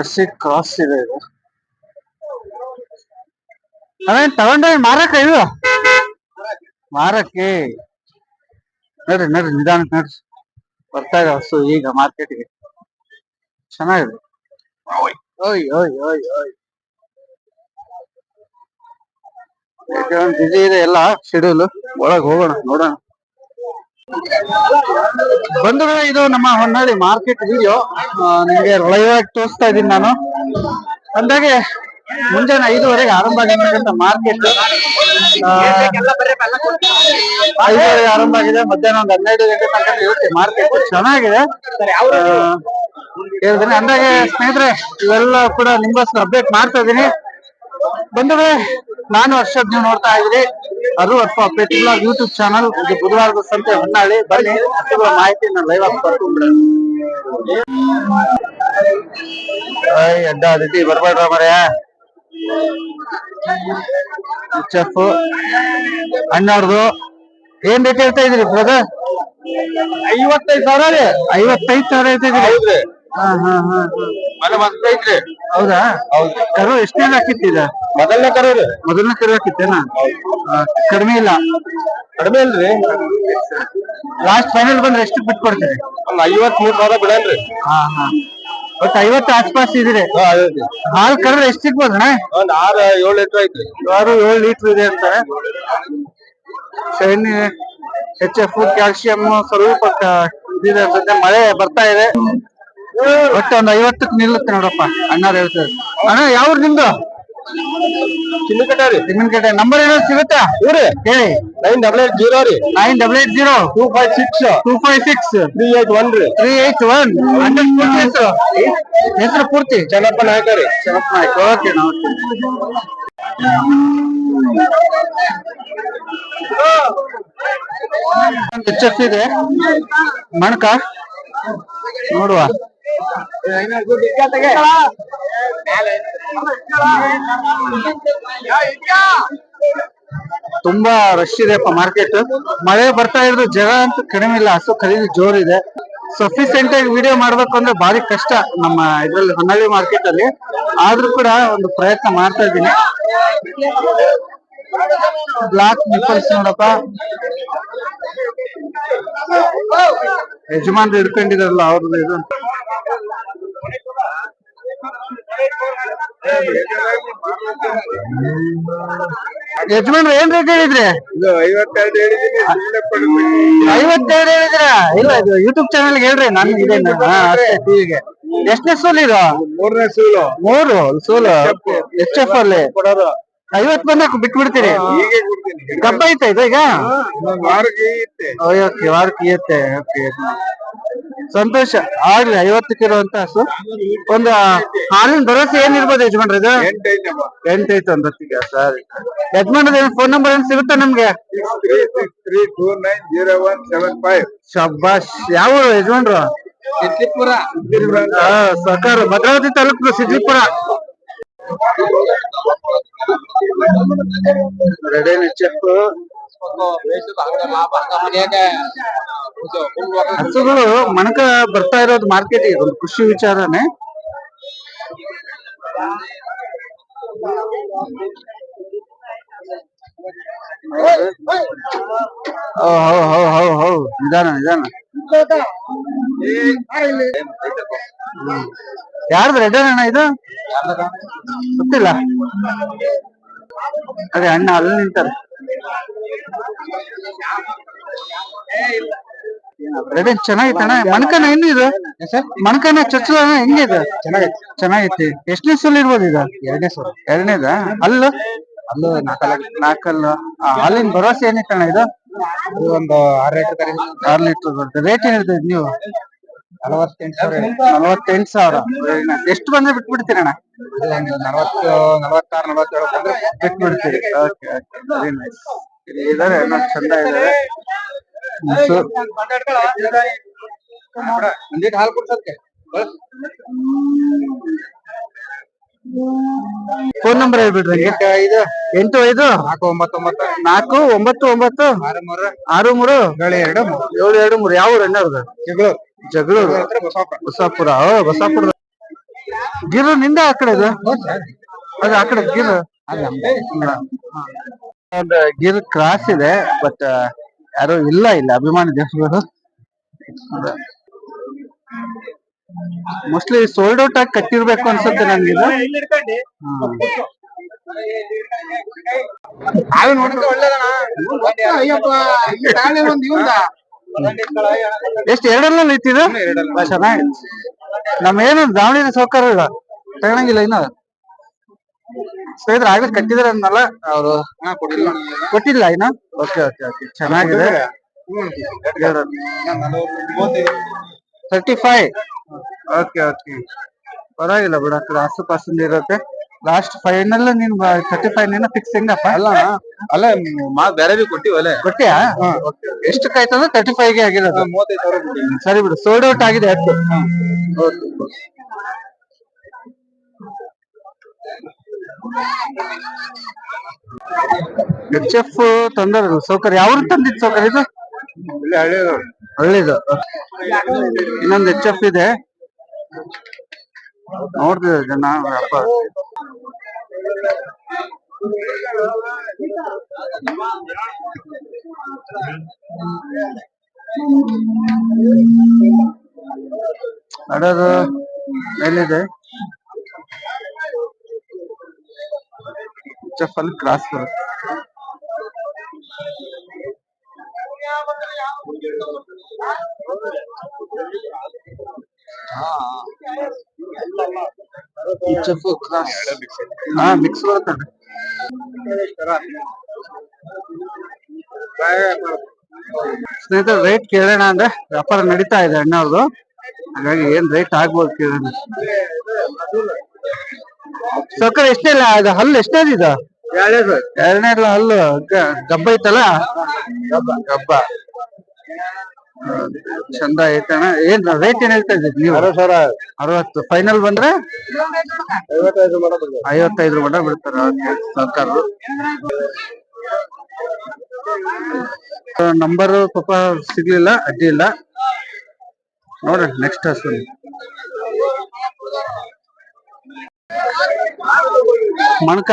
Jersey cross ಇದೆ ಇದು. ಅವೇನ್ ತಗೊಂಡ್ರೆ ಮಾರಕ ಇದು. ಮಾರಕ್ಕೆ. ನೋಡ್ರಿ ನೋಡ್ರಿ ನಿಧಾನ ನೋಡ್ರಿ. ಬರ್ತಾ ಇದೆ ಹಸು ಈಗ ಮಾರ್ಕೆಟ್ಗೆ ಚೆನ್ನಾಗಿದೆ. ಓಯ್ ಓಯ್ ಓಯ್ ಓಯ್. ಬಿಜಿ ಇದೆ ಎಲ್ಲ ಶೆಡ್ಯೂಲ್ ಒಳಗ್ ಹೋಗೋಣ, ನೋಡೋಣ. ಬಂಧುಗಳೇ, ಇದು ನಮ್ಮ ಹೊನ್ನಾಳಿ ಮಾರ್ಕೆಟ್ ವಿಡಿಯೋ ನಿಮಗೆ ಲೈವ್ ಆಗಿ ತೋರಿಸ್ತಾ ಇದ್ದೀನಿ ನಾನು. ಅಂದಾಗೆ ಮುಂಜಾನೆ ಐದುವರೆಗೆ ಆರಂಭ ಆಗಿರ್ತಕ್ಕಂಥ ಮಾರ್ಕೆಟ್. ಐದುವರೆಗೆ ಆರಂಭ ಆಗಿದೆ. ಮಧ್ಯಾಹ್ನ ಒಂದು ಹನ್ನೆರಡು ಗಂಟೆ ತನಕ ಇರುತ್ತೆ ಮಾರ್ಕೆಟ್. ಚೆನ್ನಾಗಿದೆ. ಹೇಳಿದ್ರೆ ಅಂದಾಗೆ ಸ್ನೇಹಿತರೆ, ಇವೆಲ್ಲ ಕೂಡ ನಿಮ್ಗೋಸ್ಕರ ಅಪ್ಡೇಟ್ ಮಾಡ್ತಾ ಇದ್ದೀನಿ. ಬಂಧುಗಳೇ, ನಾನು ಹರ್ಷದ್, ನೀವು ನೋಡ್ತಾ ಇದ್ದೀರಿ. ಅದು ಅಥವಾ ಪೆಟ್ ಬ್ಲಾಗ್ ಯೂಟ್ಯೂಬ್ ಚಾನಲ್ ಇದು ಬುಧವಾರದ ಸಂತೆ ಹೊನ್ನಾಳಿ. ಬನ್ನಿ ಹಸುಗಳ ಮಾಹಿತಿ ನಾನು ಲೈವ್ ಆಗಿ ಬರ್ಕೊಂಡ್ಬಿಡ ಅಡ್ಡ ಅದಿತಿ ಬರ್ಬೇಡ್ರ ಮರ್ಯ. ಚೆಫ್ ಅಣ್ಣವ್ರದು ಏನ್ ರೇಟ್ ಹೇಳ್ತಾ ಇದ್ರಿ ಬ್ರದರ್ ಐವತ್ತೈದು ಸಾವಿರ ರೀ. ಐವತ್ತೈದು ಸಾವಿರ ಹೇಳ್ತಾ ಇದ್ರಿ ಹಾ ಹಾ ಹಾ. ಹೌದಾ? ಹೌದು. ಕರು ಎಷ್ಟನೇ ಹಾಕಿತ್ತಿದ ಮೊದಲನೇ ಕರೆ ರೀ ಮೊದಲನೇ ಕರು ಹಾಕಿತ್ತೇನ ಕಡಿಮೆ ಇಲ್ಲ. ಕಡಿಮೆ ಇಲ್ರಿ. ಲಾಸ್ಟ್ ಫೈನಲ್ ಬಂದ್ರೆ ಎಷ್ಟು ಬಿಟ್ಟು ಕೊಡ್ತೀರಿ? ಒಂದ್ ಐವತ್ ಮೂರ್ ಸಾವಿರ ಬಿಡಲ್ರಿ. ಹಾ ಹಾ. ಒಟ್ಟು ಐವತ್ತು ಆಸ್ಪಾಸ್ ಇದ್ರಿ ಹಾಲ್ ಕರೆದ್ರೆ ಎಷ್ಟು ಸಿಗ್ಬೋದಣ್ಣ? ಒಂದ್ ಆರ್ ಏಳು ಲೀಟರ್ ಐತ್ರಿ. ಆರು ಏಳು ಲೀಟರ್ ಇದೆ ಅಂತ. ಸೈನ್ಯ ಹೆಚ್ ಎಫ್ ಕ್ಯಾಲ್ಸಿಯಂ ಸ್ವಲ್ಪ ಇದಿದೆ ಅನ್ಸುತ್ತೆ ಮಳೆ ಬರ್ತಾ ಇದೆ. ಒಟ್ಟು ಒಂದ್ ಐವತ್ತಕ್ಕೆ ನಿಲ್ಲುತ್ತೆ ನೋಡಪ್ಪ. ಅಣ್ಣ ಹೇಳ್ತಾರೆ ಅಣ್ಣ ಯಾವ್ರು ನಿಮ್ದು? ಚಿನ್ನ ಕಟ್ಟ ರೀ. ತೆಂಗಿನಕಟ್ಟೆ ನಂಬರ್ ಏನಾದ್ರು ಸಿಗುತ್ತಾ? ಇವ್ರಿ. ಹೇಳಿ. ನೈನ್ ಡಬಲ್ ಏಟ್ ಜೀರೋ ರೀ. Nine double eight zero two five six two five six three eight one ರೀ. ತ್ರೀ ಏಟ್ ಒನ್ ಪೂರ್ತಿ ಹೆಸರು. ಹೆಸರು ಪೂರ್ತಿ. ಚೆನ್ನಪ್ಪ ನಾಯಕ ರೀ. ಚೆನ್ನಪ್ಪ ನಾಯಕ. ಓಕೆ ನಾವು ಇದೆ. ಮಣಕ. ನೋಡುವ. ತುಂಬಾ ರಶ್ ಇದೆಪ್ಪ ಮಾರ್ಕೆಟ್ ಮಳೆ ಬರ್ತಾ ಇರೋದು ಜಗ ಅಂತೂ ಕಡಿಮೆ ಇಲ್ಲ, ಹಸು ಖರೀದಿ ಜೋರಿದೆ ಸಫಿಸಿಯೆಂಟ್ ಆಗಿ ವಿಡಿಯೋ ಮಾಡ್ಬೇಕು ಅಂದ್ರೆ ಭಾರಿ ಕಷ್ಟ ನಮ್ಮ ಇದ್ರಲ್ಲಿ ಹೊನ್ನಳ್ಳಿ ಮಾರ್ಕೆಟ್ ಅಲ್ಲಿ. ಆದ್ರೂ ಕೂಡ ಒಂದು ಪ್ರಯತ್ನ ಮಾಡ್ತಾ ಇದ್ದೀನಿ. ಬ್ಲಾಕ್ ನಿಪ್ಪಲ್ಸ್ ನೋಡಪ್ಪ. ಯಜಮಾನ್ರು ಹಿಡ್ಕೊಂಡಿದಾರಲ್ಲ ಅವ್ರದ್ದು ಇದು ಯಜಮಾನ್ರು ಏನ್ ರೇಟ್ ಹೇಳಿದ್ರಿ ಇದು ಐವತ್ತೆರಡು ಹೇಳಿದೀನಿ ಐವತ್ತೆರಡು ಹೇಳಿದ್ರ? ಇಲ್ಲ ಇದು ಯೂಟ್ಯೂಬ್ ಚಾನಲ್ ಹೇಳ್ರಿ ನನ್ ಇದೆ ಟಿವಿಗೆ ಎಷ್ಟನೇ ಸೋಲ್ ಇದು? ಮೂರನೇ ಸೂಲು. ಮೂರು ಸೋಲು? ಎಚ್ ಎಫ್ ಅಲ್ಲಿ? ಕೊಡೋದು. ಐವತ್ ಬಂದಾಗ ಬಿಟ್ಬಿಡ್ತೀರಿ? ಹೀಗೆ ಕೊಡ್ತೀನಿ. ಗಬ್ಬ ಐತಾ ಇದು ಈಗ? ವಾರಕ್ಕೆ ಓಕೆ ವಾರಕ್ಕೆ ಇರುತ್ತೆ ಓಕೆ ಸಂತೋಷ. ಆಗ್ಲಿ ಐವತ್ತಕ್ಕೆ ಇರುವಂತ ಹಸು ಒಂದು ಹಾಲಿನ ಭರವಸೆ ಏನಿರ್ಬೋದು ಯಜಮಾನ್ರ ಇದು? ಎಂಟೈತು ಒಂದೊತ್ತಿಗೆ ಸರಿ. ಯಜಮಾನ್ರದ ಫೋನ್ ನಂಬರ್ ಏನ್ ಸಿಗುತ್ತಾ ನಮ್ಗೆ? Six three three two nine zero one seven five ಶಬ್ಬಾಶ್ ಯಾವ ಯಜಮಾನ್ರು? ಸಿದ್ಲಿಪುರ ಸರ್ಕಾರ ಭದ್ರಾವತಿ ತಾಲೂಕು ಸಿದ್ಲಿಪುರ ರೆಡಿ ಚೆಕ್ ಹಸುಗಳು ಮಣಕ ಬರ್ತಾ ಇರೋದು ಮಾರ್ಕೆಟ್ ಒಂದು ಖುಷಿ ವಿಚಾರನೆ. ನಿಧಾನ ನಿಧಾನ ಯಾರ್ದು ರೆಡ್ ಅಣ್ಣ ಇದು? ಗೊತ್ತಿಲ್ಲ. ಅದೇ ಅಣ್ಣ, ಅಲ್ಲಿ ನಿಂತಾರೆ. ರೆಡಿ ಚೆನ್ನಾಗಿತ್ತಣ್ಣ ಮಣಕನ ಏನು ಇದು ಮಣಕನ ಚಚ್ಚಲ ಹೆಂಗಿದೆ? ಚೆನ್ನಾಗೈತೆ. ಚೆನ್ನಾಗೈತಿ. ಎಷ್ಟನೇ ಸಲ ಇರ್ಬೋದು ಇದು ಎರಡನೇ ಸಲ. ಎರಡನೇದ? ಅಲ್ಲ? ಅಲ್ಲು ನಾಲ್ಕಲ್ಲ. ನಾಲ್ಕಲ್ಲು. ಹಾಲಿನ ಭರವಸೆ ಏನಿತ್ತಣ್ಣ ಇದು? ಒಂದು ಆರು ಲೀಟರ್ ಆರು ಲೀಟರ್ ರೇಟ್ ಏನಿರ್ತದೆ ನೀವು? ನಲವತ್ತೆಂಟು ಸಾವಿರ. ಎಷ್ಟು ಬಂದ್ರೆ ಬಿಟ್ಬಿಡ್ತೀರಣ್ಣ? ನಲವತ್ತು ನಲವತ್ತಾರು ನಲವತ್ತೇಳು ಬಂದ್ರೆ ಬಿಟ್ಬಿಡ್ತೀರಿ. Okay okay. ವೆರಿ ನೈಸ್ ಇಲ್ಲಿ ಇದಾರೆ ಏನೋ ಚಂದ ಇದಾರೆ ಒಂದಿಟ್ಟು ಹಾಲು ಕೊಡ್ಸಕ್ಕೆ ಫೋನ್ ನಂಬರ್ ಹೇಳ್ಬಿಡ್ರಿ. ಎಂಟು ಐದು. ಎಂಟು ಐದು. ನಾಲ್ಕು ಒಂಬತ್ತು ಒಂಬತ್ತು. ನಾಲ್ಕು ಒಂಬತ್ತು ಒಂಬತ್ತು. ಆರು ಮೂರು. ಆರು ಮೂರು. ಏಳು ಎರಡು ಮೂರು. ಏಳು ಎರಡು ಮೂರು. ಯಾವ ಊರು ಅಣ್ಣವ್ರದ್ದು ಜಗಳೂರು ಜಗಳೂರು? ಬಸಾಪುರ ಬಸಾಪುರ ಗಿರ್ನಿಂದ ಆ ಕಡೆ ಇದು? ಅದು ಆ ಕಡೆ ಗಿರ್ ಒಂದು ಗಿರ್ ಕ್ರಾಸ್ ಇದೆ ಬಟ್ ಯಾರು ಇಲ್ಲ ಇಲ್ಲ. ಅಭಿಮಾನಿ ದೇಶಗಳು ಮೋಸ್ಟ್ಲಿ ಸೋಲ್ಡ್ ಔಟ್ ಆಗಿ ಕಟ್ಟಿರ್ಬೇಕು ಅನ್ಸುತ್ತೆ ನನ್ಗೆ ಇದು. ಎಷ್ಟು ಎರಡಲ್ಲ ಇಟ್ಟಿದ ಚೆನ್ನಾಗಿ. ನಮ್ಮ ಏನು ದಾವಣಗೆರೆ ಸೌಕರ್ಯ ಇಲ್ಲ? ತಗೊಳಂಗಿಲ್ಲ ಇನ್ನ? ಸ್ನೇಹಿತರೆ ಆಗ್ಲೇ ಕಟ್ಟಿದ್ರೆ ಅನ್ನಲ್ಲ ಅವರು. ಕೊಟ್ಟಿಲ್ಲ. ಇನ್ನ? Okay okay okay. ಚೆನ್ನಾಗಿದೆ. Thirty five. Okay okay. ಪರವಾಗಿಲ್ಲ ಬಿಡ ಆಸು ಪಾಸಿಂದ ಇರುತ್ತೆ. ಲಾಸ್ಟ್ ಫೈನಲ್ ನೀನ್ ತರ್ಟಿ ಫೈವ್ ನೀನ ಫಿಕ್ಸ್ ಹೆಂಗಪ್ಪ? ಅಲ್ಲ ಅಲ್ಲ ಮಾ ಬೇರೆ ಬಿ ಕೊಟ್ಟಿವಲ್ಲ ಕೊಟ್ಟಿಯಾ? ಎಷ್ಟಕ್ಕೆ ಆಯ್ತಂದ್ರೆ ತರ್ಟಿ ಫೈವ್ಗೆ ಆಗಿರೋದು. ಮೂವತ್ತೈದು ಸಾವಿರ ಸರಿ ಬಿಡು ಸೋಲ್ಡ್ ಔಟ್ ಆಗಿದೆ ಅಷ್ಟು ಎಚ್ ಎಫ್ ತಂದರ ಸೌಕರ್ಯ. ಯಾವ್ರು ತಂದಿದ್ ಸೌಕರ್ಯ ಇದು? ಹಳ್ಳಿದು. ಒಳ್ಳೇದು ಇನ್ನೊಂದು ಎಚ್ ಎಫ್ ಇದೆ. ನೋಡ್ತಿದ್ದಾರೆ ಜನ ವ್ಯಾಪಾರ. ಅಡದು ಎಲ್ಲಿದೆ? ಎಚ್ ಎಫ್ ಅಲ್ಲಿ ಕ್ರಾಸ್ ಬರುತ್ತೆ. ಎಚ್ ಎಫ್ ಕ್ರಾಸ್ ಹಾ ಮಿಕ್ಸ್ ಸ್ನೇಹಿತರೆ ರೇಟ್ ಕೇಳೋಣ ಅಂದ್ರೆ ವ್ಯಾಪಾರ ನಡೀತಾ ಇದೆ ಅಣ್ಣವ್ರದ್ದು. ಹಾಗಾಗಿ ಏನ್ ರೇಟ್ ಆಗ್ಬೋದು ಕೇಳೋಣ. ಸಕ್ಕರೆ ಎಷ್ಟೇ ಇಲ್ಲ ಅದು ಹಲ್ಲು ಎಷ್ಟೇ ಇದು? ಎರಡನೇ ಹಲ್ಲು. ಗಬ್ಬ ಐತಲ್ಲ? ಗಬ್ಬ. ಚಂದ ಐತಣ್ಣ ಏನ್ ರೇಟ್ ಏನ್ ಹೇಳ್ತಾ ಇದ್ದೀರಿ ನೀವು? ಅರವತ್ತು ಫೈನಲ್ ಬಂದ್ರೆ? ಐವತ್ತೈದು ಮಟ ಬಿಡ್ತಾರ. ಸರ್ಕಾರರು ನಂಬರ್ ಪಾಪ ಸಿಗ್ಲಿಲ್ಲ ಅಡ್ಡಿ ಇಲ್ಲ. ನೋಡ್ರಿ ನೆಕ್ಸ್ಟ್ ಹಸು ಮಣಕ.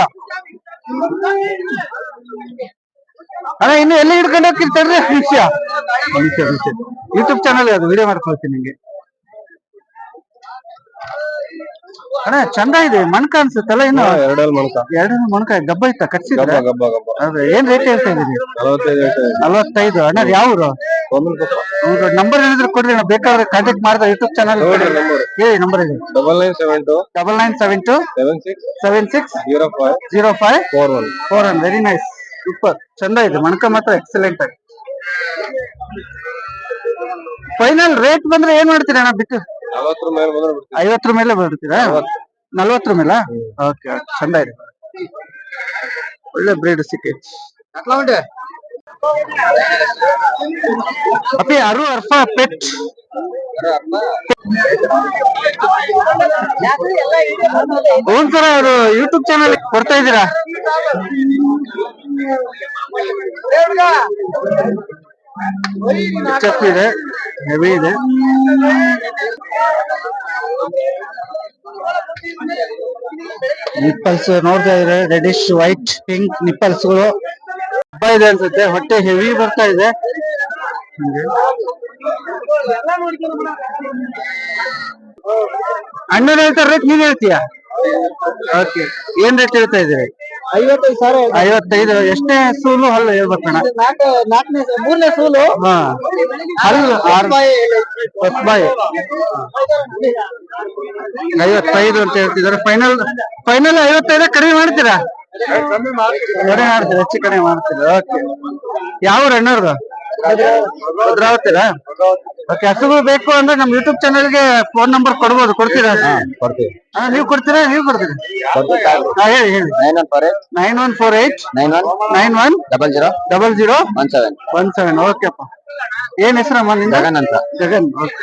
ಅಣ್ಣ ಇನ್ನು ಎಲ್ಲಿ ಹಿಡ್ಕೊಂಡು ಹೋಗ್ತಿರ್ತಾರೆ ನಿಮಿಷ. ನಿಮಿಷ ನಿಮಿಷ. ಯೂಟ್ಯೂಬ್ ಚಾನಲ್ ಅದು ವಿಡಿಯೋ ಮಾಡ್ಕೊಳ್ತೀನಿ ನಿಂಗೆ ಅಣ್ಣ ಚಂದ ಇದೆ ಮಣ್ಕ ಅನ್ಸುತ್ತಲ್ಲ ಇನ್ನು? ಎರಡಲ್ಲಿ ಮಣಕ. ಎರಡು ಮಣ್ಕ ಗಬ್ಬ ಇತ್ತ? ಕಟ್ಸಿದ್ರ ಗಬ್ಬ ಗಬ್ಬ ಅದೇ ಏನ್ ರೇಟ್ ಹೇಳ್ತಾ ಇದೀರಿ ನಲವತ್ತೈದು ಅಣ್ಣ ಯಾವ್ರು? ಕೊಪ್ಪ ನಂಬರ್ ಏನಾದ್ರು ಕೊಡ್ರಿ ಅಣ್ಣ ಬೇಕಾದ್ರೆ ಕಾಂಟ್ಯಾಕ್ಟ್ ಮಾಡಿದ ಯೂಟ್ಯೂಬ್ ಚಾನಲ್ ಹೇಳಿ ನಂಬರ್ ಇದೆ double nine seven two double nine seven two seven six seven six zero five zero five four one. Four one. Very nice super ಚಂದ ಇದೆ. ಮಣಕ ಮಾತ್ರ ಎಕ್ಸಲೆಂಟ್ ಆಗಿ. ಫೈನಲ್ ರೇಟ್ ಬಂದ್ರೆ ಏನ್ ಮಾಡ್ತೀರಾ ಅಣ್ಣ ಬಿಟ್ಟು? ಐವತ್ತರ ಮೇಲೆ ಬರ್ತೀರಾ? ನಲ್ವತ್ತರ ಮೇಲೆ? ಓಕೆ ಚಂದ ಇದೆ. ಒಳ್ಳೆ ಬ್ರೀಡ್ ಸಿಕ್ಕಿ. ಅಪ್ಪಿ ಅರು ಅರ್ಫ ಪೆಟ್. ಹ್ಞೂ ಸರ್ ಅವರು ಯೂಟ್ಯೂಬ್ ಚಾನಲ್ ಕೊಡ್ತಾ ಇದ್ದೀರಾ? ಚೆಕ್ ಇದೆ ಹೆವಿ ಇದೆ. ನಿಪ್ಪಲ್ಸ್ ನೋಡ್ತಾ ಇದ್ರೆ ರೆಡಿಶ್ ವೈಟ್ ಪಿಂಕ್ ನಿಪ್ಪಲ್ಸ್ಗಳು ಹಬ್ಬ ಇದೆ ಅನ್ಸುತ್ತೆ, ಹೊಟ್ಟೆ ಹೆವಿ ಬರ್ತಾ ಇದೆ. ಅಣ್ಣನ ಹೇಳ್ತಾರೆ ರೇಟ್ ನೀನ್ ಹೇಳ್ತೀಯಾ? ಓಕೆ ಏನ್ ರೇಟ್ ಹೇಳ್ತಾ ಇದ್ದೀರಿ? ಐವತ್ತೈದು ಸಾವಿರ ಐವತ್ತೈದು ಎಷ್ಟನೇ ಸೂಲು ಹಲ್ಲು ಹೇಳ್ಬೇಕಣ್ಣ ನಾಲ್ಕು ನಾಲ್ಕನೇ ಮೂರನೇ ಸೂಲು. ಹಾ. ಹಲ್ಲು ಆರು ಹೊಸ್ಬಾಯಿ ಐವತ್ತೈದು ಅಂತ ಹೇಳ್ತಿದ್ದಾರೆ. ಫೈನಲ್ ಫೈನಲ್ ಐವತ್ತೈದು ಕಡಿಮೆ ಮಾಡ್ತೀರಾ? ಕಡಿಮೆ ಮಾಡ್ತೀರಾ ಹೆಚ್ಚು ಕಡಿಮೆ ಮಾಡ್ತೀರಾ? ಓಕೆ ಯಾವ ಅಣ್ಣವ್ರದ್ದು ಭದ್ರಾವತಿರಾ ಹಸುಗಳು ಬೇಕು ಅಂದ್ರೆ ನಮ್ ಯೂಟ್ಯೂಬ್ ಚಾನಲ್ಗೆ ಫೋನ್ ನಂಬರ್ ಕೊಡ್ಬೋದು ಕೊಡ್ತೀರಾ? ಕೊಡ್ತೀವಿ. ಹಾ, ನೀವ್ ಕೊಡ್ತೀರಾ? ನೀವ್ ಕೊಡ್ತೀರಾ? ಹಾ ಹೇಳಿ ಹೇಳಿ. Nine one four eight nine one four eight nine one nine one double zero double zero one seven. One seven ಓಕೆಪ್ಪ ಏನ್ ಹೆಸರಮ್ಮ ನಿಮ್ ಜಗನ್ ಅಂತ. ಜಗನ್ ಓಕೆ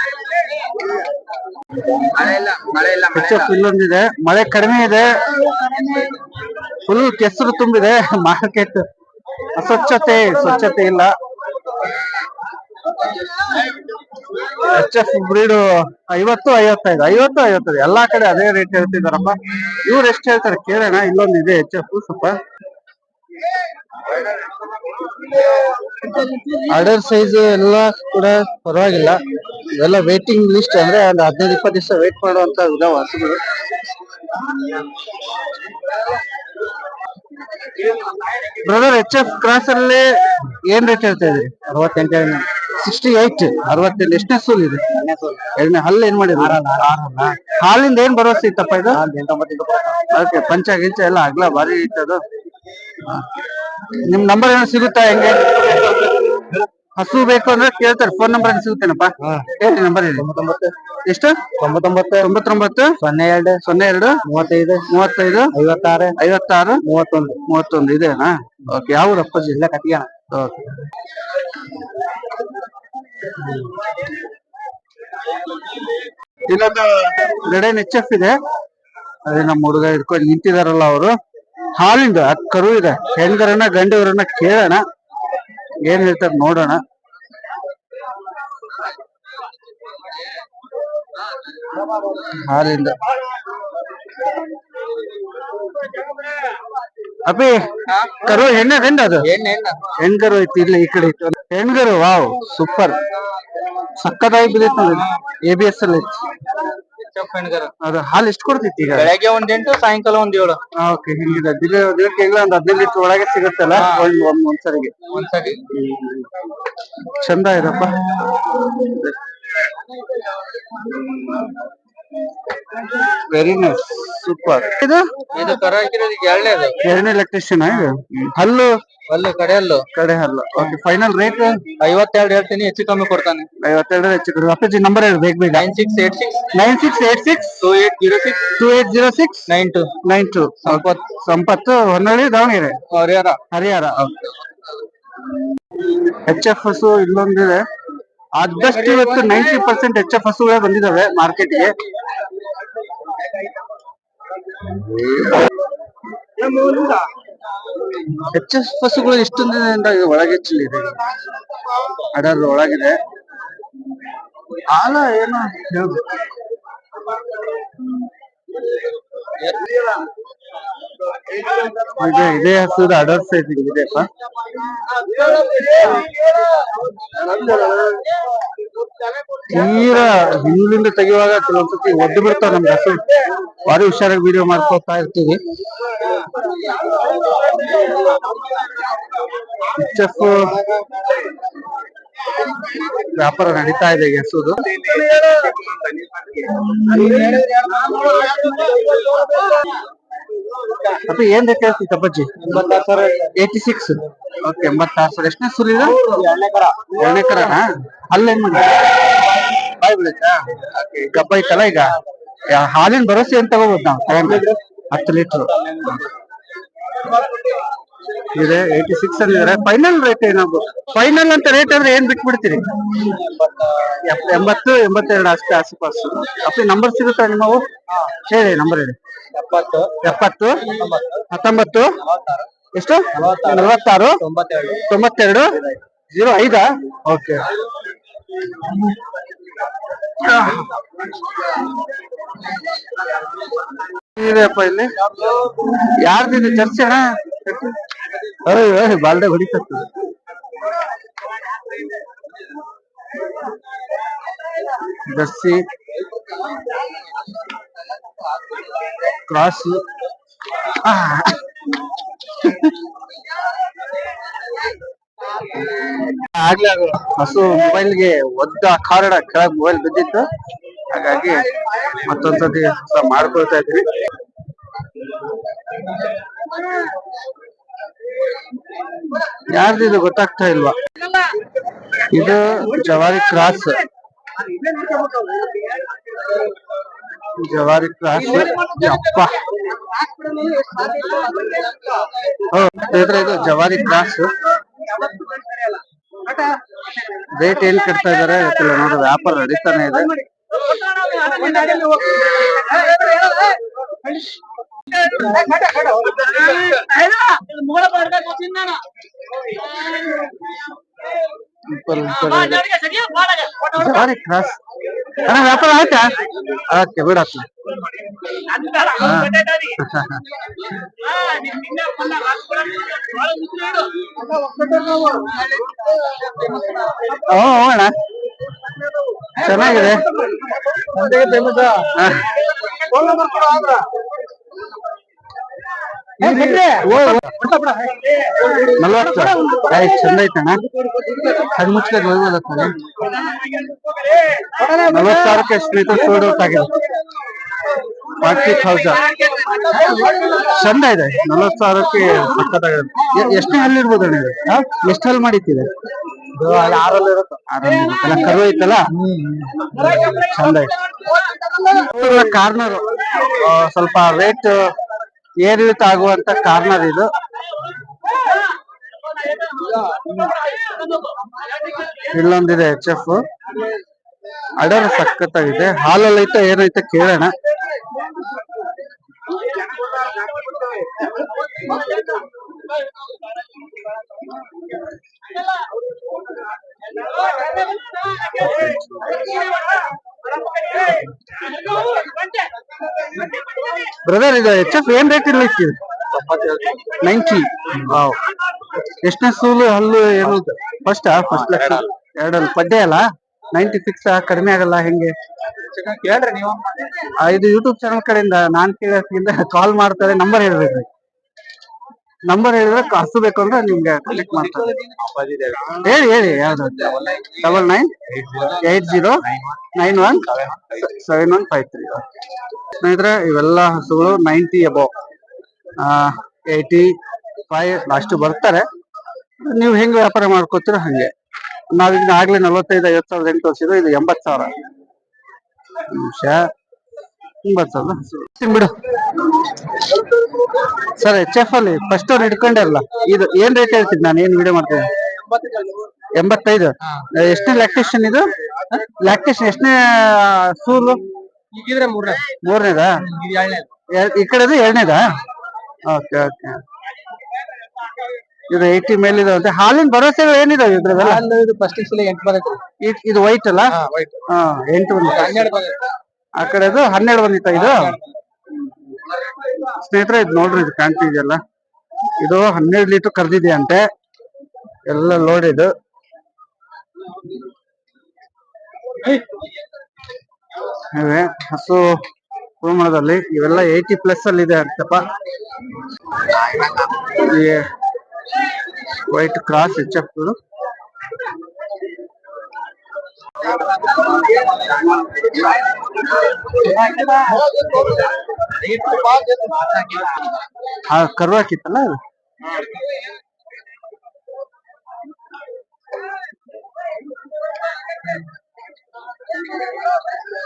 ಮಳೆ ಇಲ್ಲ ಮಳೆ ಇಲ್ಲ ಹೆಚ್ಚು ಇಲ್ಲೊಂದಿದೆ ಮಳೆ ಕಡಿಮೆ ಇದೆ. ಫುಲ್ ಕೆಸರು ತುಂಬಿದೆ ಮಾರ್ಕೆಟ್ ಅಸ್ವಚ್ಛತೆ ಸ್ವಚ್ಛತೆ ಇಲ್ಲ. ಎಚ್ ಎಫ್ ಬ್ರೀಡ್ ಐವತ್ತು, ಐವತ್ತೈದು ಐವತ್ತು, ಐವತ್ತೈದು. ಎಲ್ಲಾ ಕಡೆ ಅದೇ ರೇಟ್ ಹೇಳ್ತಿದಾರಪ್ಪ. ಇವ್ರು ಎಷ್ಟು ಹೇಳ್ತಾರೆ ಕೇಳೋಣ. ಇಲ್ಲೊಂದು ಇದೆ ಎಚ್ ಎಫ್ ಸ್ವಲ್ಪ. ಆರ್ಡರ್ ಸೈಜ್ ಎಲ್ಲ ಕೂಡ ಪರವಾಗಿಲ್ಲ. ಇದೆಲ್ಲ ವೇಟಿಂಗ್ ಲಿಸ್ಟ್ ಅಂದ್ರೆ ಒಂದು ಹದಿನೈದು ಇಪ್ಪತ್ತು ದಿವಸ ವೇಟ್ ಮಾಡುವಂತ ಇದಾವ ಹಸುಗಳು. ಬ್ರದರ್ ಎಚ್ ಎಫ್ ಕ್ರಾಸ್ ಅಲ್ಲಿ ಏನ್ ರೇಟ್ ಹೇಳ್ತಾ ಇದ್ರಿ ಅರವತ್ತೆಂಟು ಸಿಕ್ಸ್ಟಿ ಏಟ್ ಅರವತ್ತೆಂಟು. ಎಷ್ಟನೇ ಸೂಲ್ ಇದೆ? ಎರಡನೇ ಹಲ್ಲು ಏನ್ ಮಾಡಿದ್ರು ಹಾಲಿಂದ ಏನ್ ಭರವಸೆ ಇತ್ತಪ್ಪ ಇದು? ಓಕೆ ಪಂಚ ಗಿಂಚ ಎಲ್ಲ ಅಗ್ಲ ಭಾರಿ ಇತ್ತದು. ನಿಮ್ ನಂಬರ್ ಏನೋ ಸಿಗುತ್ತಾ ಹೆಂಗೆ? ಹಸು ಬೇಕು ಅಂದ್ರೆ ಕೇಳ್ತಾರೆ. ಫೋನ್ ನಂಬರ್ ಸಿಗುತ್ತೇನಪ್ಪ? ಹೇಳಿ ನಂಬರ್ ಹೇಳಿ. ಎಷ್ಟು? ತೊಂಬತ್ತೊಂಬತ್ತು. ತೊಂಬತ್ತೊಂಬತ್ತು. ಸೊನ್ನೆ ಎರಡು. ಸೊನ್ನೆ ಎರಡು. ಮೂವತ್ತೈದು. ಮೂವತ್ತೈದು. ಐವತ್ತಾರು. ಐವತ್ತಾರು. ಮೂವತ್ತೊಂದು. ಮೂವತ್ತೊಂದು. ಇದೇನಾ? ಓಕೆ ಯಾವ ಅಪ್ಪ ಇಲ್ಲ ಕಟ್ಟಿಗೆ ಓಕೆ. ಇಲ್ಲೊಂದು ಗಡೇನ್ ಎಚ್ ಎಫ್ ಇದೆ. ಅದೇ ನಮ್ಮ ಹುಡುಗ ಹಿಡ್ಕೊಂಡು ನಿಂತಿದಾರಲ್ಲ ಅವರು. ಹಾಲಿಂದು ಅಕ್ಕರು ಕರು ಇದೆ. ಹೆಂಗರನ್ನ ಗಂಡವರನ್ನ ಕೇಳೋಣ. ಏನ್ ಹೇಳ್ತಾರೆ ನೋಡೋಣ. ಹಾಲಿಂದ. ಅಪ್ಪಿ ಕರು ಹೆಣ್ಣ ಹೆಂಡ ಅದು? ಹೆಣ್ಗರು ಐತಿ ಇಲ್ಲ ಈ ಕಡೆ ಇತ್ತು. ಹೆಣ್ಗರು ವಾವ್ ಸೂಪರ್. ಸಕ್ಕದಾಗಿ ಬಿದ್ದೈತಿ ಎ ಬಿ ಎಸ್ ಅಲ್ಲಿ. ಅದು ಹಾಲು ಎಷ್ಟು ಕೊಡ್ತೈತಿ ಈಗ? ಬೆಳಗ್ಗೆ ಒಂದ್ ಎಂಟು ಸಾಯಂಕಾಲ ಒಂದ್ ಏಳು. ಓಕೆ ಹಿಂಗಿದೆ ದಿನ ದಿನಕ್ಕೆ ಇಲ್ಲ ಒಂದ್ ಹದಿನೈದು ಲೀಟರ್ ಒಳಗೆ ಸಿಗುತ್ತಲ್ಲ? ಒಂದ್ ಒಂದ್ ಒಂದ್ಸರಿಗೆ ಒಂದ್ಸರಿ. ಚಂದ ಇದಪ್ಪ. ವೆರಿ ನೈಸ್ ಸೂಪರ್ ಇದು? ಇದು ಕರ ಹಾಕಿರೋದು ಈಗ ಎರಡನೇದು ಎರಡನೇ ಎಲೆಕ್ಟ್ರಿಷಿಯನ್ ಇದು? ಹಲ್ಲು? ಹಲ್ಲು ಕಡೆ ಹಲ್ಲು. ಕಡೆ ಹಲ್ಲು. ಓಕೆ ಫೈನಲ್ ರೇಟ್ ಐವತ್ತೆರಡು ಹೇಳ್ತೀನಿ ಹೆಚ್ಚು ಕಮ್ಮಿ ಕೊಡ್ತಾನೆ. ಐವತ್ತೆರಡು ಹೆಚ್ಚು ಅಪ್ಪಾಜಿ ನಂಬರ್ ಹೇಳಿ ಬೇಗ ಬೇಗ. Nine six eight six nine six eight six two eight zero six two eight zero six nine two nine two Sampath Sampath. Honnali Davanagere? Harihara. Harihara H F ಹಸು ಇಲ್ಲೊಂದಿದೆ. ಆದಷ್ಟು ಇವತ್ತು ನೈಂಟಿ ಪರ್ಸೆಂಟ್ ಎಚ್ ಎಫ್ ಹಸುಗಳೇ ಬಂದಿದಾವೆ ಮಾರ್ಕೆಟ್ಗೆ. ದಿನದಿಂದ ಇದು ಒಳಗೆ ಚೆಲ್ಲಿದೆ. ಅಡರ್ ಒಳಗಿದೆ. ಆಲ ಏನೋ ಹೇಳ್ಬೇಕು. ಇದೆ ಇದೇ ಹಸುದ ಅಡರ್ ಸೈಜ್ ಇದೆಯಪ್ಪ ತೀರಾ ಹಿಂದಿಂದ ತೆಗೆಯುವಾಗ ಕೆಲವೊಂದ್ಸತಿ ಒದ್ದು ಬಿಡ್ತಾವ ನಮ್ಗೆ ಹಸು ಭಾರಿ ಹುಷಾರಾಗಿ ವಿಡಿಯೋ ಮಾಡ್ಕೊತಾ ಇರ್ತೀವಿ. ಎಚ್ ವ್ಯಾಪಾರ ನಡೀತಾ ಇದೆ ಹಸುದು ಅಪ್ಪ ಏನ್ ರೇಟ್ ಹೇಳ್ತಿ ಕಪ್ಪಜ್ಜಿ ಏಯ್ಟಿ ಸಿಕ್ಸ್ ಓಕೆ ಎಂಬತ್ತಾರು ಸಾವಿರ. ಎಷ್ಟನೇ ಸುಲ್ ಇದೆ ಎರಡನೇ ಕರ. ಅಲ್ಲೇನ್ ಮಾಡಿ ಬಾಯ್ ಬಿಡುತ್ತಾ ಗಬ್ಬ ಐತಲ್ಲ ಈಗ? ಹಾಲಿನ ಭರೋಸೆ ಏನ್ ತಗೋಬಹುದು ನಾವು? ತಗೊಂಡ್ರೆ. ಹತ್ತು ಲೀಟರ್ ಇದೆ ಏಯ್ಟಿ ಸಿಕ್ಸ್ ಅಂದಿದ್ರೆ ಫೈನಲ್ ರೇಟ್ ಏನಾಗ್ಬೋದು? ಫೈನಲ್ ಅಂತ ರೇಟ್ ಅಂದ್ರೆ ಏನ್ ಬಿಟ್ಬಿಡ್ತೀರಿ? ಎಂಬತ್ತು ಎಂಬತ್ತೆರಡು ಅಷ್ಟೇ ಆಸುಪಾಸು. ಅಪ್ಪ ನಂಬರ್ ಸಿಗುತ್ತಾ ನಿಮ್ಮವು? ಹೇಳಿ ನಂಬರ್ ಹೇಳಿ. ಎಪ್ಪತ್ತು. ಹತ್ತೊಂಬತ್ತು ಎಷ್ಟು? ನಲವತ್ತಾರು. ತೊಂಬತ್ತೆರಡು. ಜೀರೋ ಐದಾ? ಓಕೆ. ಇದೆಯಪ್ಪ ಇಲ್ಲಿ? ಯಾರ್ದಿದೆ ಚರ್ಚೆ ಅಣ್ಣ? ಬಾಲ್ಡೆ ಹೊಡಿತತ್ತು ಜರ್ಸಿ. ಕ್ರಾಸ್ ಆಗ್ಲೇ ಅದು ಹಸು ಮೊಬೈಲ್ಗೆ ಒದ್ದ ಕಾರಣ ಕೆಳಗ್ ಮೊಬೈಲ್ ಬಿದ್ದಿತ್ತು. ಹಾಗಾಗಿ ಮತ್ತೊಂದ್ಸತಿ ಮಾಡ್ಕೊಳ್ತಾ ಇದ್ವಿ ಇದು ಗೊತ್ತಾಗ್ತಾ ಇಲ್ವಾ? ಇದು ಜವಾರಿ ಕ್ರಾಸ್. ಜವಾರಿ ಸ್ನೇಹಿತರೆ ಇದು ಜವಾರಿ ಕ್ರಾಸ್ ರೇಟ್ ಏನ್ ಕಟ್ತಾ ಇದಾರೆ ಗೊತ್ತಿಲ್ಲ ನೋಡಿ ವ್ಯಾಪಾರ ನಡೀತಾನೆ ಇದೆ. ಸೂಪರ್ ಸೂಪರ್ ಜವಾರಿ ಕ್ರಾಸ್ ಅಣ್ಣ ವ್ಯಾಪಾರ ಆಯ್ತಾ? ಓಕೆ ಬಿಡತ್ತ ಓ ಅಣ್ಣ. ಚೆನ್ನಾಗಿದೆ. ನಲ್ವತ್ತು. ಚಂದ ಐತಣ್ಣ. ಕಣ್ಣು ನಲ್ವತ್ತು ಸಾವಿರಕ್ಕೆ ಸೋಲ್ಡ್ ಔಟ್ ಆಗಿದೆ. ಫಾರ್ಟಿ ಥೌಸಂಡ್ ಚಂದ ಇದೆ. ನಲ್ವತ್ತು ಸಾವಿರಕ್ಕೆ ಸಕ್ಕತ್ತಾಗಿದೆ ಎಷ್ಟೇ ಹಲ್ಲು ಇರ್ಬೋದು ಅಣ್ಣ ಇದು? ಎಷ್ಟು ಹಲ್ಲು ಮಾಡಿತ್ತಿದೆ ಆರಲ್ಲಿ ಇರುತ್ತಲ್ಲ ಕರು ಐತಲ್ಲ? ಚಂದ ಕಾರ್ನರ್ ಸ್ವಲ್ಪ ರೇಟ್ ಏರಿಳಿತ ಆಗುವಂತ ಕಾರ್ನರ್ ಇದು ಇಲ್ಲೊಂದಿದೆ ಎಚ್ ಎಫ್ ಅಡರ್ ಸಖತ್ತಾಗಿದೆ. ಹಾಲಲ್ಲಿ ಐತೆ ಏನೈತೆ ಕೇಳೋಣ. ಬ್ರದರ್ ಇದು ಎಚ್ ಎಫ್ ಏನ್ ರೇಟ್ ಇಲ್ಲ ಇತ್ತು ನೈಂಟಿ ಎಷ್ಟನೇ ಸೂಲು ಹಲ್ಲು ಏನು? First first lakh? ಎರಡಲ್ಲಿ. ಪಡ್ಡೆ ಅಲ್ಲ? ನೈಂಟಿ ಸಿಕ್ಸ್ ಕಡಿಮೆ ಆಗಲ್ಲ ಹೆಂಗೆ? ಕೇಳ್ರಿ ನೀವು. ಇದು ಯೂಟ್ಯೂಬ್ ಚಾನಲ್ ಕಡೆಯಿಂದ ನಾನ್ ಕೇಳಿಂದ ಕಾಲ್ ಮಾಡ್ತಾರೆ ನಂಬರ್ ಹೇಳ್ಬೇಕ್ರಿ ನಂಬರ್ ಹೇಳಿದ್ರೆ ಕಾಸು ಬೇಕು ಅಂದ್ರೆ ನಿಮ್ಗೆ ಕಲೆಕ್ಟ್ ಮಾಡ್ತಾರೆ. ಹೇಳಿ ಹೇಳಿ, ಯಾವ್ದು? Double nine eight zero nine one seven one five three ಸ್ನೇಹಿತರೆ, ಇವೆಲ್ಲ ಹಸುಗಳು ninety above eighty five last ಬರ್ತಾರೆ. ನೀವು ಹೆಂಗ್ ವ್ಯಾಪಾರ ಮಾಡ್ಕೋತೀರ ಹಂಗೆ. ನಾವೀಗ ಆಗ್ಲೇ ನಲ್ವತ್ತೈದು, ಐವತ್ತು ಸಾವಿರದ ಎಂಟು ವರ್ಷ ಇದು ಎಂಬತ್ತು ಸಾವಿರ. ನಿಮಿಷ ಬಿಡು. ಸರ್ ಎಚ್ ಎಫ್ ಅಲ್ಲಿ ಫಸ್ಟ್ ಅವ್ರು ಹಿಡ್ಕೊಂಡಲ್ಲ ಇದು ಏನ್ ರೇಟ್ ಹೇಳ್ತೀನಿ ನಾನು? ಏನ್ ವಿಡಿಯೋ ಮಾಡ್ತೀನಿ ಎಂಬತ್ತೈದು. ಎಷ್ಟನೇ ಲ್ಯಾಕ್ಟೇಷನ್ ಇದು? ಲ್ಯಾಕ್ಟೇಷನ್ ಎಷ್ಟನೇ ಸೂಲು ಈಗಿದ್ರೆ ಮೂರನೇ. ಮೂರನೇದಾ? ಈ ಕಡೆದು ಎರಡನೇದಾ? Okay okay. ಇದು ಏಯ್ಟಿ ಮೇಲೆ ಅಂತ. ಹಾಲಿನ ಭರವಸೆಗಳು ಏನಿದಾವೆ ಇದ್ರವೆಲ್ಲ ಇದು ಫಸ್ಟ್ ಸಲ ಎಂಟು ಬರುತ್ತೆ. ಇದು ವೈಟ್ ಅಲ್ಲ? ಹಾ ಎಂಟು ಹನ್ನೆರಡು ಬರುತ್ತೆ ಆ ಕಡೆದು ಹನ್ನೆರಡು ಬಂದಿತ್ತ, ಇದು? ಸ್ನೇಹಿತರೆ, ಇದು ನೋಡ್ರಿ, ಇದು ಕಾಣ್ತಿದೆಯಲ್ಲ ಇದು ಹನ್ನೆರಡು ಲೀಟರ್ ಕರ್ದಿದೆ ಅಂತೆ ಎಲ್ಲ ಲೋಡ್ ಇದು. ಹಸು ಪ್ರಮಾಣದಲ್ಲಿ ಇವೆಲ್ಲ ಏಯ್ಟಿ ಪ್ಲಸ್ ಅಲ್ಲಿ ಇದೆ ಅಂತಪ್ಪ ವೈಟ್ ಕ್ರಾಸ್ ಎಚ್ ಆ ಕರು ಹಾಕಿತ್ತಲ್ಲ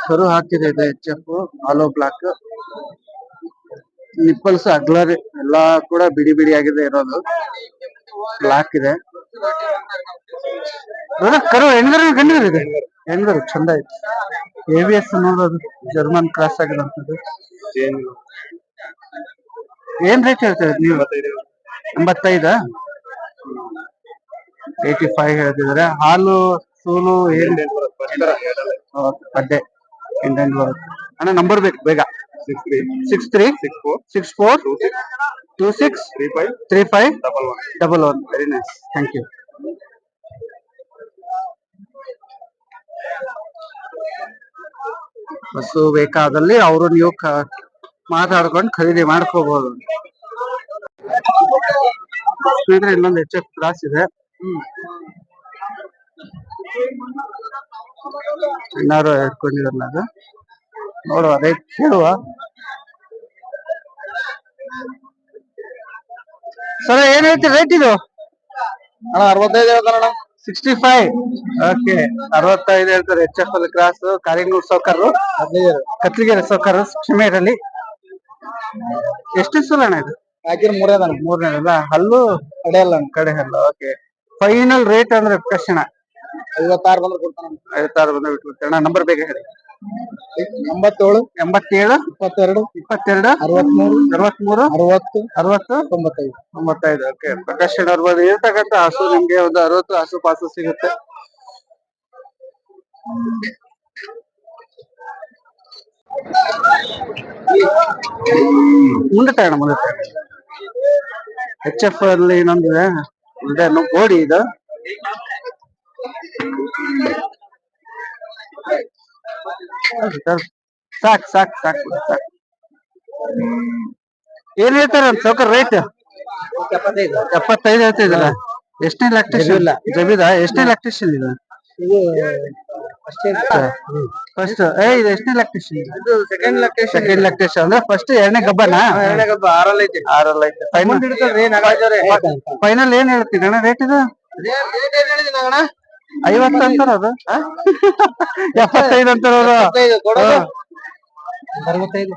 ಕರು ಹಾಕಿದೆ ಇದೆ ಎಚ್ ಎಫ್ ಆಲೋ ಬ್ಲಾಕ್ ನಿಪ್ಪಲ್ಸ್ ಅಗ್ಲರಿ ಎಲ್ಲಾ ಕೂಡ ಬಿಡಿ ಬಿಡಿ ಆಗಿದೆ ಇರೋದು. ಬ್ಲಾಕ್ ಇದೆ. ಕರು ಹೆಣ್ಗರು ಗಂಡಗರು ಇದೆ? ಹೆಣ್ಗರು ಚಂದ ಐತಿ. ಎ ವಿ ಎಸ್ ನೋಡೋದು ಜರ್ಮನ್ ಕ್ರಾಸ್ ಆಗಿರೋಂಥದ್ದು ಏನ್ ರೇಟ್ ಹೇಳ್ತೀರ ನೀವು? ಎಂಬತ್ತೈದ? ಏಯ್ಟಿ ಫೈವ್ ಹೇಳ್ತಿದಾರೆ ಹಾಲು, ಸೂಲು, ಏನ್? ಬಡ್ಡೆ. ಅಣ್ಣ ನಂಬರ್ ಬೇಕು, ಬೇಗ. Six three six four two six three five double one very nice thank you bus ಬೇಕಾದಲ್ಲಿ ಅವರು ನೀವು ಮಾತಾಡ್ಕೊಂಡು ಖರೀದಿ ಮಾಡ್ಕೋಬಹುದು ಸ್ನೇಹಿತರೆ ಇನ್ನೊಂದು ಎಚ್ ಎಫ್ ಕ್ಲಾಸ್ ಇದೆ. ಇನ್ನಾರು ಹೇಳ್ಕೊಂಡಿರಲ್ಲ ಅದು ನೋಡುವ ರೇಟ್ ಕೇಳುವ. ಸರ್ ಏನ್ ಹೇಳ್ತೀರಿ ರೇಟ್ ಇದು? ಅಣ್ಣ ಅರವತ್ತೈದು ಹೇಳ್ತಾರಣ್ಣ ಸಿಕ್ಸ್ಟಿ ಫೈವ್ ಓಕೆ ಅರವತ್ತೈದು ಹೇಳ್ತಾರೆ ಎಚ್ ಎಫ್ ಅಲ್ಲಿ ಕ್ರಾಸ್ ಕಾರಿಂಗೂರ್ ಸೌಕರ್ ಕತ್ಲಿಗೆರೆ ಸೌಕರ್ ಶಿಮೇರಲ್ಲಿ ಎಷ್ಟು ಸಲ ಅಣ್ಣ ಇದು? ಹಾಕಿರ್ ಮೂರೇ ಅದಾನ ಮೂರನೇದಲ್ಲ ಹಲ್ಲು? ಅಲ್ಲ ಕಡೆ ಹಲ್ಲು. ಓಕೆ ಫೈನಲ್ ರೇಟ್ ಅಂದ್ರೆ ಕಷ್ಟ ಐವತ್ತಾರು ಬಂದ್ರೆ ಕೊಡ್ತಾನೆ ಐವತ್ತಾರು ಬಂದ್ರೆ ಬಿಟ್ಬಿಡ್ತೇನೆ ನಂಬರ್ ಬೇಗ ಹೇಳಿ. ಎಂಬತ್ತೇಳು ಎಂಬತ್ತೇಳು ಇಪ್ಪತ್ತೆರಡು ಇಪ್ಪತ್ತೆರಡು ಅರವತ್ಮೂರು ಅರವತ್ಮೂರು ಅರವತ್ತು ಅರವತ್ತು ತೊಂಬತ್ತೈದು. ತೊಂಬತ್ತೈದು. ಓಕೆ ಪ್ರಕಾಶ್ ಅವ್ರ ಬಳಿ ಇರ್ತಕ್ಕಂಥ ಹಸು ನಿಮ್ಗೆ ಒಂದು ಅರವತ್ತು ಹಸು ಪಾಸು ಸಿಗುತ್ತೆ. ಮುಂದೆ ತಗೋಣ ಮುಂದೆ ಎಚ್ ಎಫ್ ಅಲ್ಲಿ ಇನ್ನೊಂದಿದೆ ಮುಂದೆ ಗೋಡಿ ಇದು. ಸಾಕ್ ಸಾಕ್ ಸಾಕ್ ಸಾಕ್. ಏನ್ ಹೇಳ್ತಾರ ಸೌಕರ್ ರೇಟ್ ಎಪ್ಪತ್ತೈದು ಎಪ್ಪತ್ತೈದು ಹೇಳ್ತಿದ್ರ ಎಷ್ಟನೇ ಇಲ್ಲ ಜಬೀದ ಎಷ್ಟನೇ ಎಲೆಕ್ಟ್ರಿಷಿಯನ್ ಇದು? ಫಸ್ಟ್ ಏ ಇದು ಎಷ್ಟನೇ ಎಲೆಕ್ಟ್ರಿಷಿಯನ್ ಇದು ಸೆಕೆಂಡ್ ಲೊಕೇಶನ್ ಸೆಕೆಂಡ್ ಅಂದ್ರೆ ಫಸ್ಟ್ ಎರಡನೇ ಗಬ್ಬನ? ಎರಡನೇ ಗಬ್ಬ ಆರಲ್ಲಿ ಐತಿ. ಆರಲ್ಲ ಐತಿ. ಫೈನಲ್ ಫೈನಲ್ ಏನ್ ಹೇಳ್ತೀನಿ ಅಣ್ಣ ರೇಟ್ ಇದು? ರೇಟ್ ಏನ್ ಹೇಳಿದಿ ನಾಗಣ್ಣ? ಐವತ್ತು ಅಂತಾರ ಅದು ಎಪ್ಪತ್ತೈದು ಅಂತಾರ ಅವರು ಅರವತ್ತೈದು.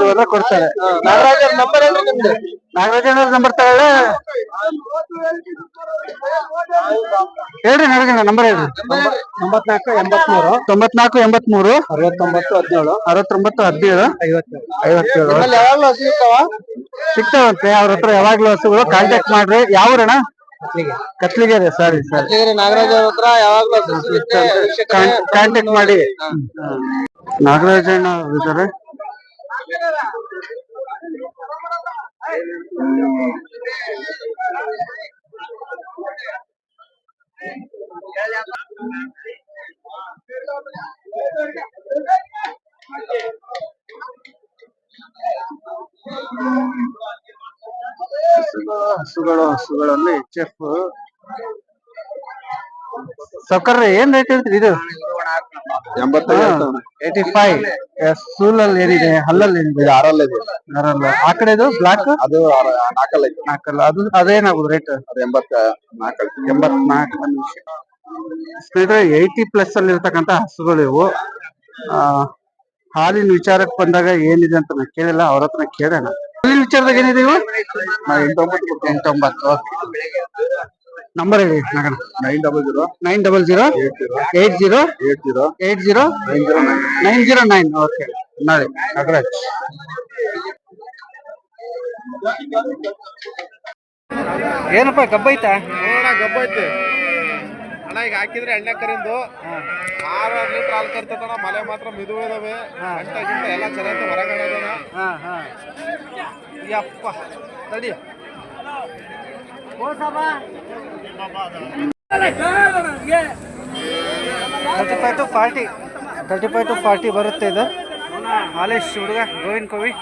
ಬಂದ್ರೆ ಕೊಡ್ತಾರ? ನಾಗರಾಜ್ ನಂಬರ್ ಏನ್ರಿ ನಿಮ್ದು. ನಂಬರ್ ತಗೊಳ್ಳೆ. ಹೇಳ್ರಿ ನಾಗರಾಜಣ್ಣ ನಂಬರ್ ಹೇಳ್ರಿ. ತೊಂಬತ್ನಾಲ್ಕು ಎಂಬತ್ಮೂರು. ತೊಂಬತ್ನಾಲ್ಕು ಎಂಬತ್ಮೂರು. ಅರವತ್ತೊಂಬತ್ತು ಹದಿನೇಳು. ಅರವತ್ತೊಂಬತ್ತು ಹದಿನೇಳು. ಐವತ್ತೇಳು. ಯಾವಾಗ್ಲೂ ಸಿಗ್ತಾವಂತೆ. ಅವ್ರ ಹತ್ರ ಯಾವಾಗ್ಲೂ ಹಸುಗಳು ಕಾಂಟ್ಯಾಕ್ಟ್ ಮಾಡ್ರಿ. ಯಾವ್ರಣ ಕತ್ಲಿಗೆರೆ ಸರಿ ಸರಿ ಕತ್ಲಿಗೆರೆ ನಾಗರಾಜ್ ಅವ್ರ ಹತ್ರ ಯಾವಾಗ್ಲೂ ಕಾಂಟ್ಯಾಕ್ಟ್ ಮಾಡಿ. ನಾಗರಾಜಣ್ಣ ಅಣ್ಣ ಹಸುಗಳು ಹಸುಗಳು ಹಸುಗಳಲ್ಲಿ ಎಚ್ ಎಫ್ ಸೌಕರ್ಯ ಏನ್ ರೇಟ್ ಹೇಳ್ತೀರಿ ಇದು? ಏಯ್ಟಿ ಫೈವ್ ಸೂಲಲ್ಲಿ ಏನಿದೆ ಹಲ್ಲಲ್ಲಿ ಏನಿದೆ? ಆರಲ್ಲ ಇದೆ. ಆರಲ್ಲ. ಆ ಕಡೆದು ಬ್ಲಾಕ್ ಅದು ನಾಲ್ಕಲ್ಲ ಐತೆ ನಾಲ್ಕಲ್ಲ ಅದು ಅದೇನಾಗುದು ರೇಟ್ ಅದು ಎಂಬತ್ತ ನಾಲ್ಕಲ್ಲ ಎಂಬತ್ನಾಲ್ಕು ನಿಮಿಷ. ಸ್ನೇಹಿತರೆ ಏಯ್ಟಿ ಪ್ಲಸ್ ಅಲ್ಲಿ ಇರ್ತಕ್ಕಂತ ಹಸುಗಳು ಇವು. ಆ, ಹಾಲಿನ ವಿಚಾರಕ್ಕೆ ಬಂದಾಗ ಏನಿದೆ ಅಂತ ನಾ ಕೇಳಿಲ್ಲ. ಅವ್ರ ಹತ್ರ ಕೇಳೋಣ. ಹಾಲಿನ ವಿಚಾರದಾಗ ಏನಿದೆ ಇವು ಎಂಟೊಂಬತ್ತು ಎಂಟೊಂಬತ್ತು. ನಂಬರ್ ಹೇಳಿ Naganna. Nine double zero. Nine double zero. Eight zero. Eight zero. Eight zero. Nine zero nine. Nine zero nine. Okay ನಾಳೆ. ನಗರಾಜ್. ಏನಪ್ಪ ಗಬ್ಬೈತಾ? ಗಬ್ಬೈತೆ ನೋಡೋಣ ಗಬ್ಬ ಐತಿ ಅಣ್ಣ ಈಗ ಹಾಕಿದ್ರೆ ಎಣ್ಣೆ ಕರಿಂದು. ಆರು ಆರು ಲೀಟರ್ ಹಾಲು ಕರ್ತದಣ ಮಲೆ ಮಾತ್ರ ಮಿದು ಇದಾವೆ. ಗಂಟ ಗಿಂಟ ಎಲ್ಲ ಚೆನ್ನಾಗಿ ಹೊರಗಡೆ ಅದಾನ ಹಾ ಹಾ. ಯಪ್ಪ. ತಡಿ. Thirty five to forty thirty five to forty ಬರುತ್ತೆ ಇದು. ಹಾಲೇಶ್ ಹುಡುಗ ಗೋವಿಂದ್ ಕೋವಿ.